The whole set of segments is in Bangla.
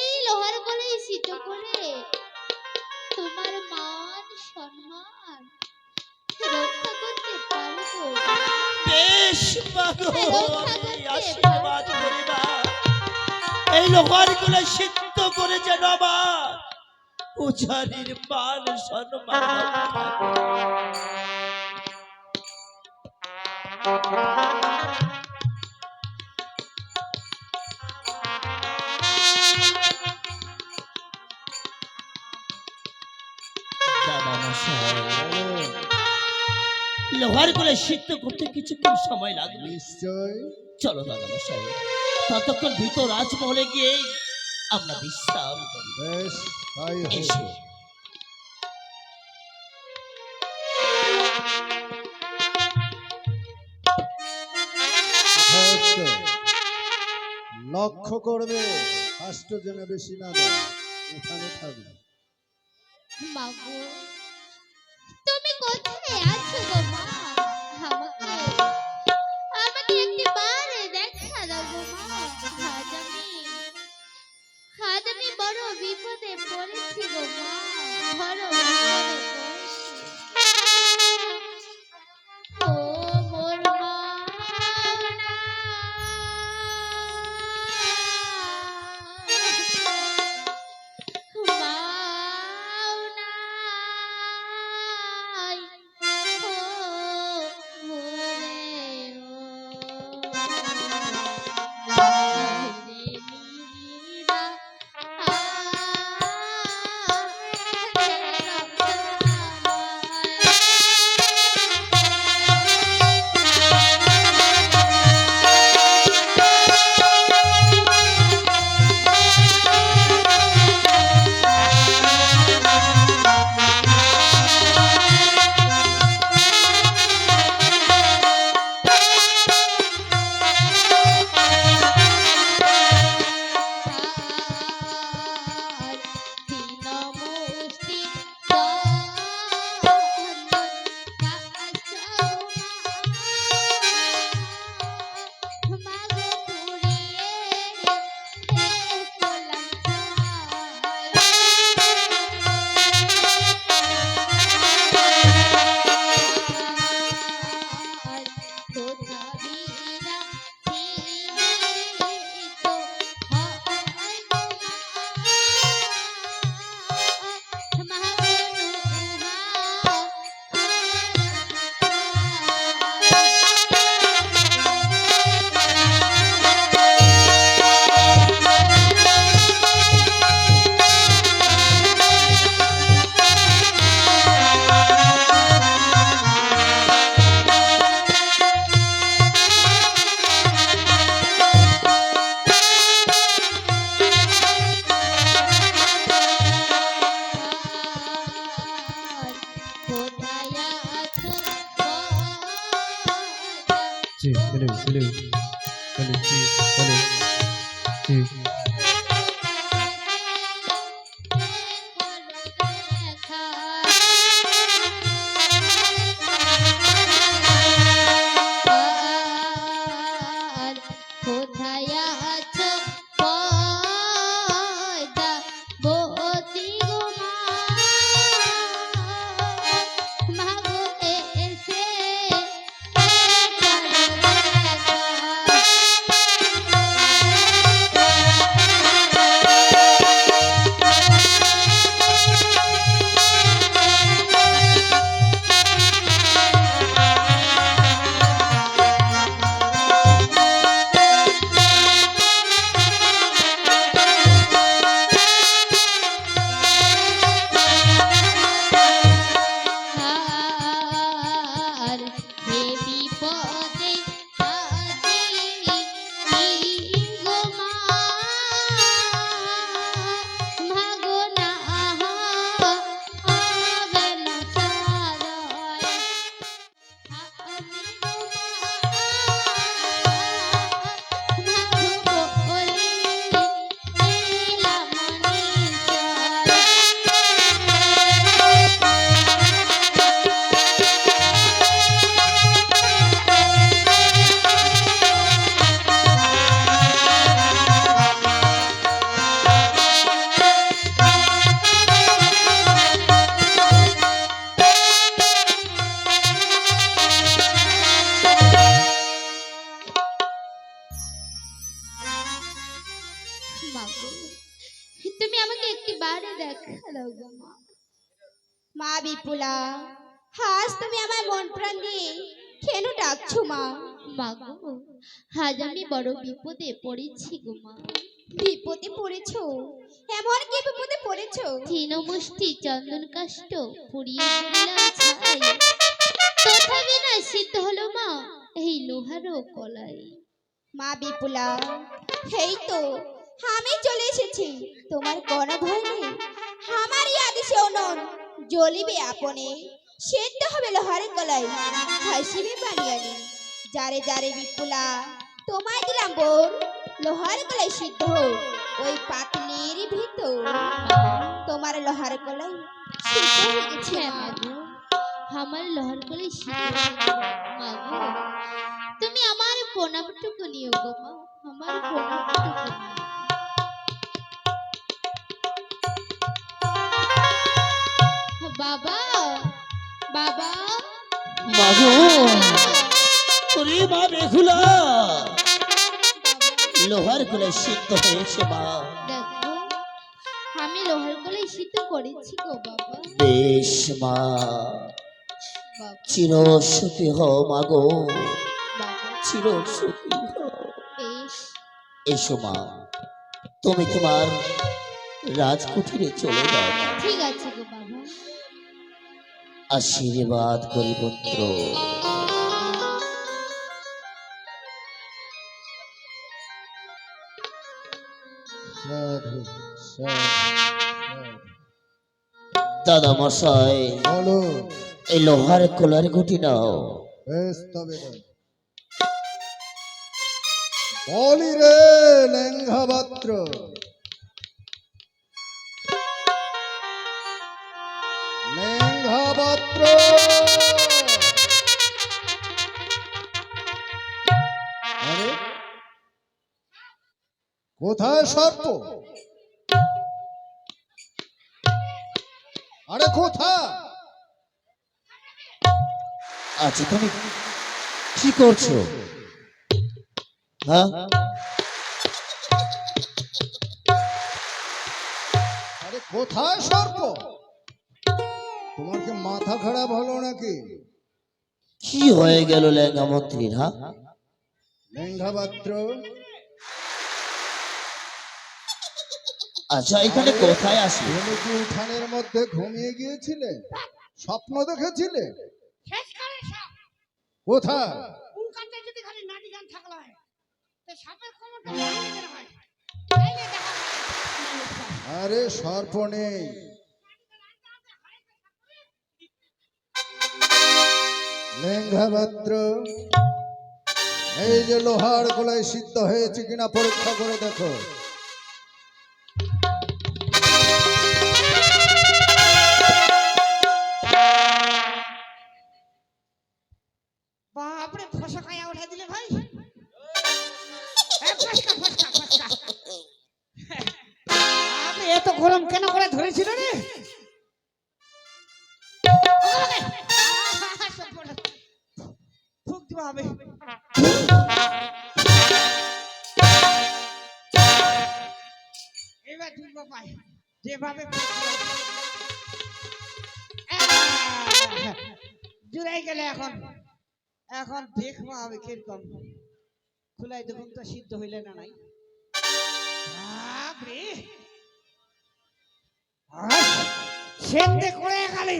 এই লোহার গলায় সিটো করে তোমার মান সম্মান রক্ষা করতে পারব বেশ মাগো আশীর্বাদ। করি মা এই লোহারগুলো সিদ্ধ করে যেন আমার উচারির মান সম্মান করে। লোহারগুলো সিদ্ধ করতে কিছুক্ষণ সময় লাগবে। নিশ্চয়। চলো দাদা মশাই ততক্ষণ ভিতর রাজমহলে গিয়ে আমরা বিশ্রাম করি। বেশ তাই এসো। লক্ষ্য করবে কাষ্ট যেন বেশি না দেয়। এখানে থাকবে। মাগো তুমি কোথায় আছো গো বিপদে পড়েছি গো বড় জি হ্যালো হ্যালো হ্যালো জি হ্যালো জি কেন ডাকছো মা? মা গো আজ আমি বড় বিপদে পড়েছি গো মা। বিপদে পড়েছো? এমন কি বিপদে পড়েছো? তৃণমুষ্টি চন্দন কাষ্ট পুড়িয়ে দিলাম ছাই। তথাপি না সিদ্ধ হলো মা এই লোহারও কলাই। মা বিপুলা এই তো আমি চলে এসেছি। তোমার কোনো ভয় নেই আমারই আদেশে অনন জ্বলিবে আপনে। সেদ্ধ হবে লোহার কলাই। হাসিবে বানিয়ানি যারে যারে বিপুলা, তোমায় দিলাম বোন লোহার কলাই সিদ্ধ হোক, ওই পাতলির ভিতর। তোমার লোহার কলাই সিদ্ধ হয়ে গেছে আমার লোহার কলাই সিদ্ধ মাগো। তুমি আমার প্রণামটুকু নিও গো মা, আমার প্রণামটুকু। বাবা! বাবা। মাগো ওরে মা বেহুলা লোহার কুলে সিদ্ধ হয়েছে মা। দেখো আমি লোহার কলাই সিদ্ধ করেছি গো বাবা। বেশ মা। চির সুখী হও মাগো বাবা। চির সুখী হও এসো মা তুমি তোমার রাজকুঠিরে চলে যাও ঠিক আছে গো বাবা। আশীর্বাদ করি পুত্র। দাদা মশাই বলো। এই লোহার কোলার গুটি নাও। বেশ তবে বলি। রে পাত্র পাত্র কোথায় সর্প? আরে কোথায়? আচ্ছা তুমি কি করছ? হ্যাঁ? কোথায় সর্প? তোমার কি মাথা খারাপ হলো নাকি? কি হয়ে গেল লেঙ্গা মন্ত্রীর? হ্যাঁ লেঙ্ঘা পাত্র আচ্ছা এখানে কোথায় আসবে তুমি কি উঠানের মধ্যে ঘুমিয়ে গিয়েছিলে? স্বপ্ন দেখেছিলে? কোথায়? উনকাতে যদি খালি নাটি গান থাকল হয় তো সাপের কোমরটা হয়। তাইলে দেখা যায়। মানুষ পায়। আরে সর্প নেই। লেঙ্ঘা পাত্র এই যে লোহার গোলায় সিদ্ধ হয়েছে কিনা পরীক্ষা করে দেখো। এত গরম কেন করে ধরেছিল রে? হবে এবার ঢুকবো পাই যেভাবে জুড়াই গেলে এখন এখন দেখব আমি কীরকম। খুলাই দেখুন তো সিদ্ধ হইলে না নাই? সেন দে করে খালি।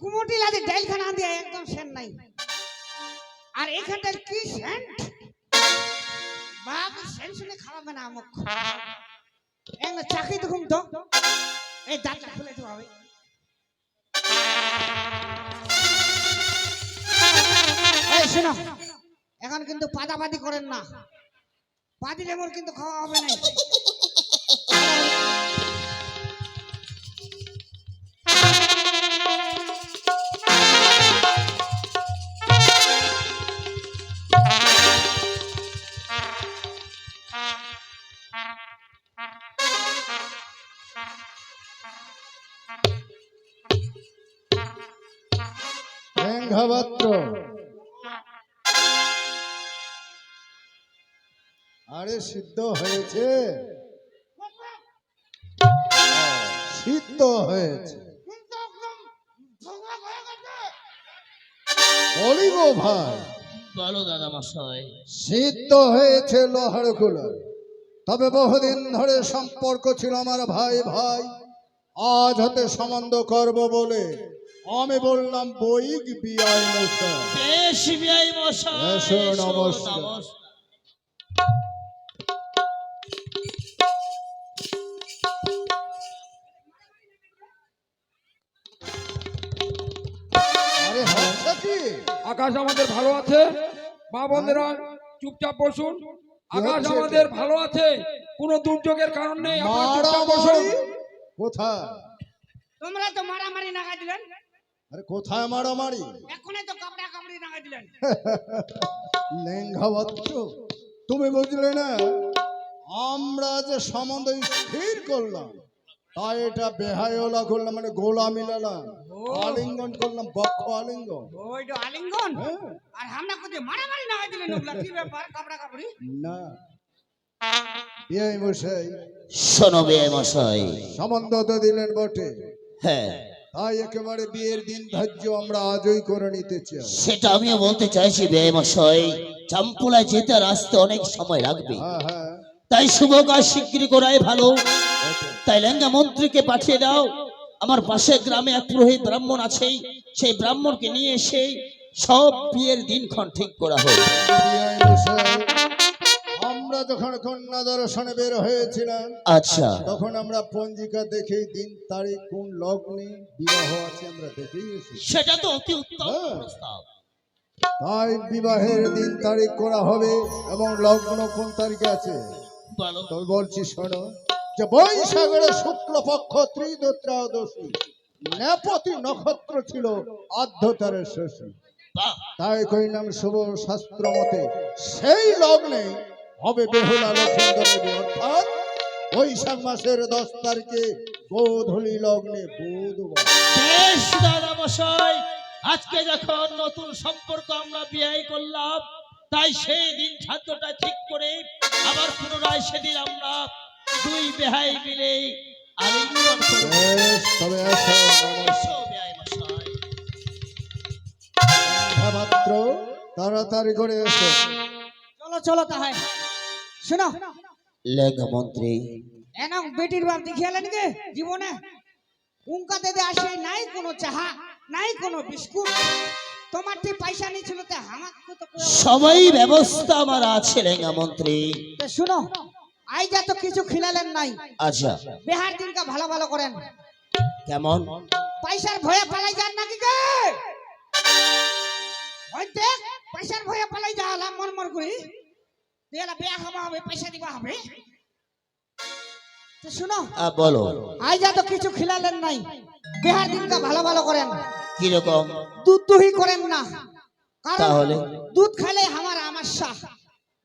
কুমুটি লাগে ডাইলখানা দিয়ে একদম সেন নাই। আর এখানটার কি সেন্ট বাপ সেন শুনে খাওয়াবে না একদম চাকরি দেখুন তো এই দাঁতটা খুলে দেবো আমি। এই শোনো, এখন কিন্তু পাদাপাদি করেন না। পাদি লেমন কিন্তু খাওয়া হবে না। লেঙ্ঘা আরে সিদ্ধ হয়েছে? সিদ্ধ হয়েছে। বলি গো ভাই। বলো দাদা মশাই সিদ্ধ হয়েছে লোহার কুলার তবে বহুদিন ধরে সম্পর্ক ছিল আমার ভাই ভাই। আজ হতে সম্বন্ধ করব বলে আমি বললাম বইক বিয়াই মশাই বেশ এসো, এসো, নমস্কার। নমস্কার। আরে হচ্ছে কি? আকাশ আমাদের ভালো আছে? মা বোনেরা চুপচাপ বসুন। আকাশ আমাদের ভালো আছে? কোনো দুর্যোগের কারণ নেই? আপনারা চুপচাপ বসুন। কোথায়? তোমরা তো মারামারি নাগা দিলেন আরে কোথায় মারামারি এখনই তো কাপড়া কাপড়ি নাগা দিলেন। লেঙ্গা বাচ্চ তুমি বুঝলে না? আমরা যে সম্বন্ধ স্থির করলাম তাই এটা বেহায়লা করলাম মানে গোলা মিলালাম আলিঙ্গন করলাম বক্ষ আলিঙ্গন। ওইটা আলিঙ্গন? হ্যাঁ, আর আমরা কোথায় মারামারি নাগা দিলেন ওগুলা কি ব্যাপার কাপড়া কাপড়ি? না। এই মশাই। শোনো বিয়াই মশাই। সম্বন্ধ তো দিলেন বটে। হ্যাঁ। তাই একেবারে বিয়ের দিন ধার্য আমরা আজই করে নিতে চাই। সেটা আমিও বলতে চাইছি চাম্পুলায় যেতে আসতে অনেক সময় লাগবে। হ্যাঁ হ্যাঁ। তাই শুভ কাজ করাই ভালো। তাই লেঙ্গা মন্ত্রীকে পাঠিয়ে দাও। আমার পাশে গ্রামে এক পুরোহিত ব্রাহ্মণ আছেই। সেই ব্রাহ্মণকে নিয়ে এসে সব বিয়ের দিনক্ষণ ঠিক করা মশাই, আমরা যখন কন্যা দর্শনে বের হয়েছিলাম আচ্ছা। তখন আমরা পঞ্জিকা দেখে দিন তারিখ কোন লগ্নে বিবাহ আছে আমরা দেখেই সেটা তো অতি উত্তম হ্যাঁ। প্রস্তাব। তাই বিবাহের দিন তারিখ করা হবে এবং লগ্ন কোন তারিখে আছে? তবে বলছি শোনো যে বৈশাখের শুক্লপক্ষ ত্রিদোত্রাদশী নেপতি নক্ষত্র ছিল আধ্যতারের শশী তাই কইলাম শুভ শাস্ত্র মতে সেই লগ্নে হবে বেহুলা দেবী অর্থাৎ বৈশাখ মাসের দশ তারিখে গোধূলি লগ্নে বুধবার বেশ দাদা মশাই আজকে যখন নতুন সম্পর্ক আমরা বিয়ে করলাম তাই সেই দিন খাদ্যটা ঠিক করে আবার পুনরায় সেদিন আমরা দুই বেহাই মিলে আলিঙ্গন করব। তবে মাত্র তাড়াতাড়ি করে এসো। চলো চলো তাহাই শোনো। লেঙ্গা মন্ত্রী। এনাম বেটির বাপ দেখিয়ালেন গে জীবনে। উঙ্কা দেদে আসে নাই কোনো চাহা নাই কোনো বিস্কুট। তোমার যে পয়সা নিয়েছিল তে আমার তো সবাই ব্যবস্থা আমার আছে লেঙ্গা মন্ত্রী। তে শুনো আই যা তো কিছু খিলালেন নাই। আচ্ছা। বিহার দিনকা ভালো ভালো করেন। কেমন? পয়সার ভয়ে পালাই যান নাকি ওই দেখ পয়সার ভয়ে পালাই যা আলাম মন মন করি। দেলা বিয়া হবা হবে পয়সা দিবা হবে তো শুনো বলো। আই তো কিছু খিলালেন নাই বিহার দিনকা ভালো ভালো করেন। কীরকম? দুধ দুহি করেন না। তাহলে? দুধ খেলে আমার আমাশা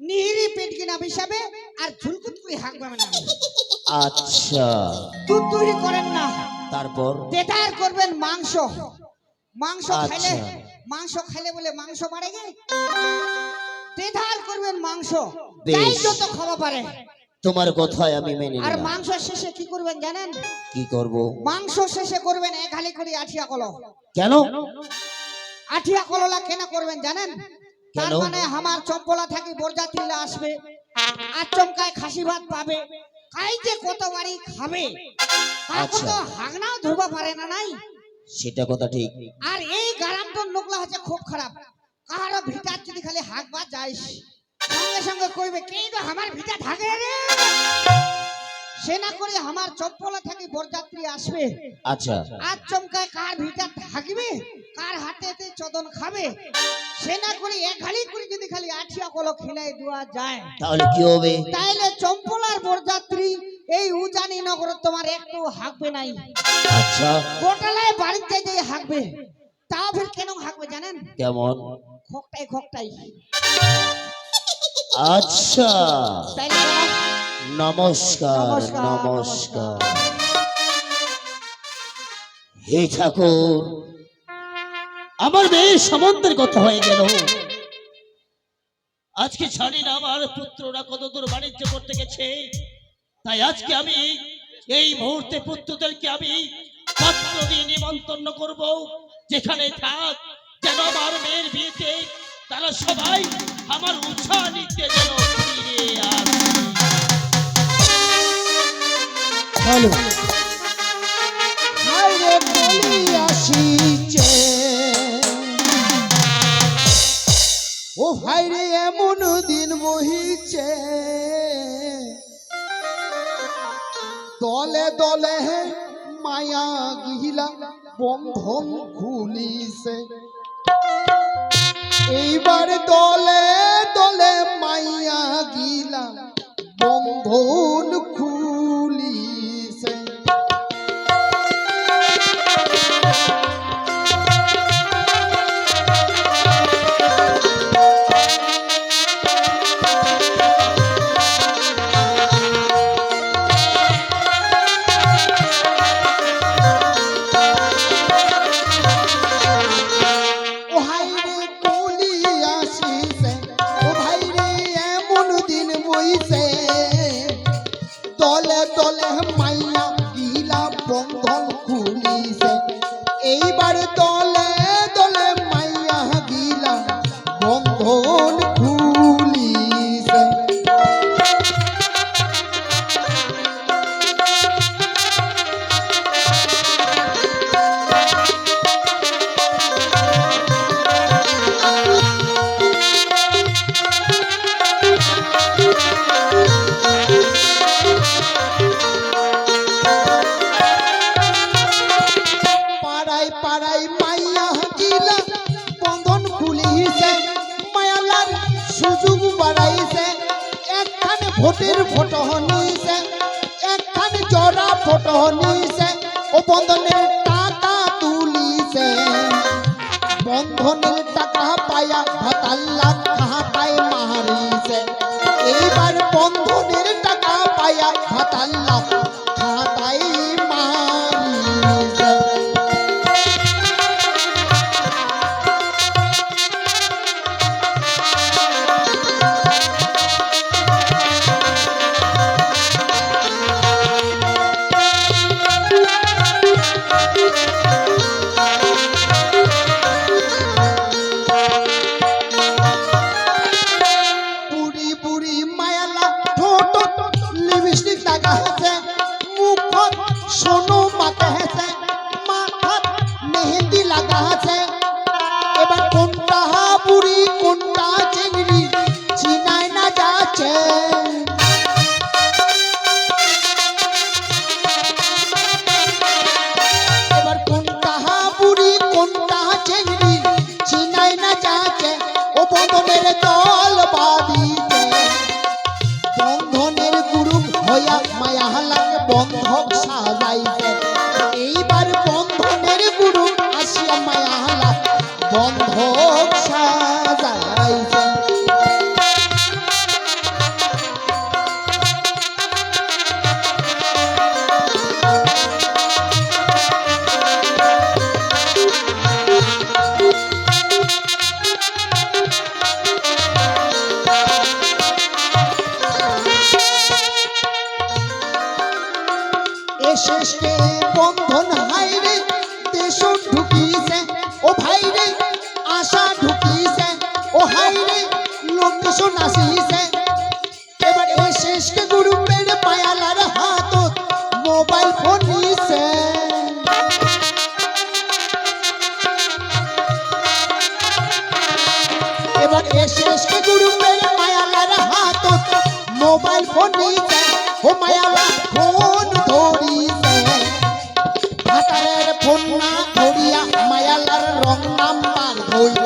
নিহিরি পেট কিনা হিসাবে আর ঝুলকুত করে হাঁকবে না। আচ্ছা। দুধ দুহি করেন না। তারপর? তেতার করবেন মাংস। মাংস খাইলে আচ্ছা। মাংস খাইলে বলে মাংস বাড়ে গে। তেতার করবেন মাংস। যাই যত খাওয়া পারে। তোমার কথায় আমি মেনে আর মাংস শেষে কি করবেন জানেন? কি করব? মাংস শেষে করবেন এক হালি করে আঠিয়া কলো কেন? আঠিয়া কললা কেন করবেন জানেন? তার মানে আমার চম্পলা থাকি বরযাত্রীরা আসবে আর চমকায় খাসি ভাত পাবে খাই যে কত বাড়ি খাবে কাকু আচ্ছা। তো হাগনাও ধরবা পারে না নাই। সেটা কথা ঠিক। আর এই গারামটোর নোকলা হচ্ছে খুব খারাপ। কারও ভিটার যদি খালি হাঁকবা যাইস সঙ্গে সঙ্গে কইবে কে তো আমার ভিটা ঢাকে রে? সে না করে আমার চপ্পলা থাকি বরযাত্রী আসবে। আচ্ছা। আর চমকায় কার ভিটা ঢাকবে কার হাতে হাতেতে চদন খাবে সে না করে এক খালি করে যদি খালি আঠিয়া কলো খিলাই দেওয়া যায়। তাহলে কি হবে? তাইলে চম্পলার বরযাত্রী এই উজানি নগর তোমার একটু হাঁকবে নাই। আচ্ছা। গোটালায় বাড়িতে যে হাঁকবে। তাও ফের কেন হাঁকবে জানেন? কেমন? খোকটাই খোকটাই আচ্ছা। নমস্কার নমস্কার হে ঠাকুর আমার মেয়ে সামন্তের কথা হয়ে গেল। আজকে ছাড়ি না আমার পুত্ররা কতদূর বাণিজ্য করতে গেছে। তাই আজকে আমি এই মুহূর্তে পুত্রদেরকে আমি পাত্র দিয়ে নিমন্ত্রণ করব যেখানে থাক যেন আমার মেয়ের বিয়েতে তারা সবাই আমার উৎসাহ নিতে যেন ও ভাই রে এমন দিন বহিছে। দলে দলে মায়া গিলা বন্ধন খুলিছে। এইবার দলে দলে মাইয়া গিলা বন্ধন খু কে রং নাম্বার বই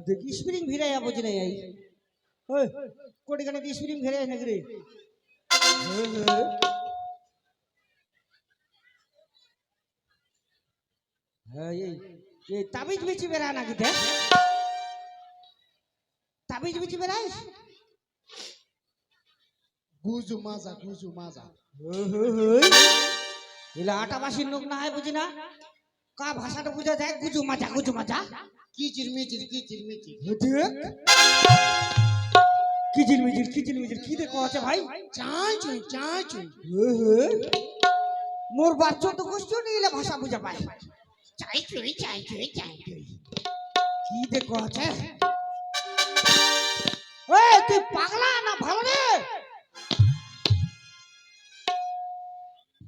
দেখি স্প্রিং ভিড়ে যাব যে নাই ওই কোটি গানে স্প্রিং ভিড়ে নাকি রে হ্যাঁ এই তাবিজ বেচি বেড়া নাকি দেখ তাবিজ বেচি বেড়াইস গুজু মাজা গুজু মাজা এলা আটাবাসীর লোক না হয় বুঝি না কা ভাষাটা বুঝা যায়? গুজু মাজা গুজু মাজা। কিচির মিচির কিচির মিচির দেখ কিজিল মিজিল কিজিল কি দেখো আছে ভাই? চাই চুই চাই চুই। মোর বাচ্চা তো কষ্ট নিলে ভাষা বুঝা পায়। চাই চুই চাই চুই চাই চুই। কি দেখো আছে? ওই তুই পাগলা না ভালো রে?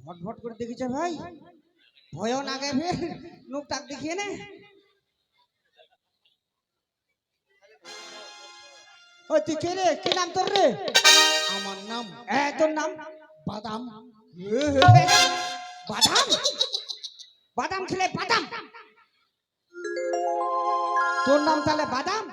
ভট ভট করে দেখিছে ভাই? ভয়ও গে ফের লোক টাক দেখিয়ে নে। ও তুই কে রে? কি নাম তোর রে? আমার নাম এ তোর নাম? বাদাম। বাদাম? বাদাম খেলে বাদাম। তোর নাম তাহলে বাদাম?